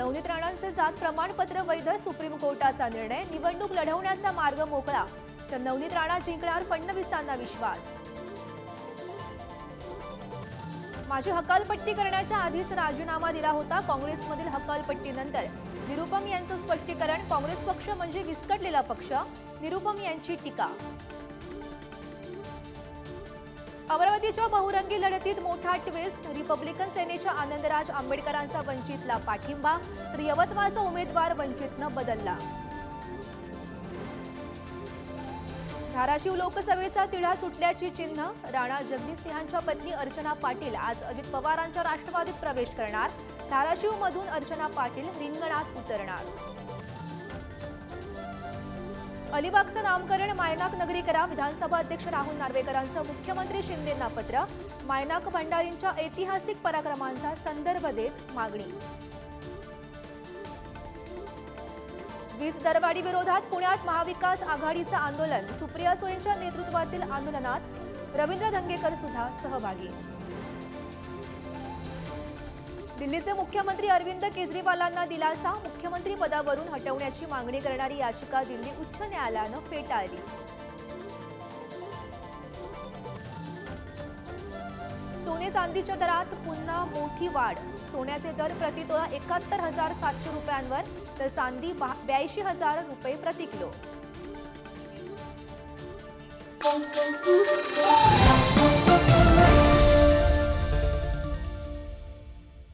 नवनीत राणांचे जात प्रमाणपत्र वैध सुप्रीम कोर्टाचा निर्णय निवडणूक लढवण्याचा मार्ग मोकळा. तर नवनीत राणा जिंकणार फडणवीसांना विश्वास. माझी हकालपट्टी करण्याच्या आधीच राजीनामा दिला होता काँग्रेसमधील हकालपट्टीनंतर निरुपम यांचं स्पष्टीकरण काँग्रेस पक्ष म्हणजे विस्कटलेला पक्ष निरुपम यांची टीका. अमरावतीच्या बहुरंगी लढतीत मोठा ट्विस्ट रिपब्लिकन सेनेच्या आनंदराज आंबेडकरांचा वंचितला पाठिंबा तर यवतमाळचा उमेदवार वंचितनं बदलला. धाराशिव लोकसभेचा तिढा सुटल्याची चिन्ह राणा जगदीशसिंहांच्या पत्नी अर्चना पाटील आज अजित पवारांच्या राष्ट्रवादीत प्रवेश करणार धाराशिव मधून अर्चना पाटील रिंगणात उतरणार. अलिबागचं नामकरण मायनाक नगरी करा विधानसभा अध्यक्ष राहुल नार्वेकरांचं मुख्यमंत्री शिंदेंना पत्र मायनाक भंडारींच्या ऐतिहासिक पराक्रमांचा संदर्भ देत मागणी. वीज दरवाढी विरोधात पुण्यात महाविकास आघाडीचं आंदोलन सुप्रिया सुळेंच्या नेतृत्वातील आंदोलनात रवींद्र धंगेकर सुद्धा सहभागी. दिल्लीचे मुख्यमंत्री अरविंद केजरीवालांना दिलासा. मुख्यमंत्री पदावरून हटवण्याची मागणी करणारी याचिका दिल्ली उच्च न्यायालयानं फेटाळली. सोने चांदीच्या दरात पुन्हा मोठी वाढ. सोन्याचे दर प्रतितोळा एकाहत्तर हजार सातशे रुपयांवर तर चांदी ब्याऐंशी हजार रुपये प्रति किलो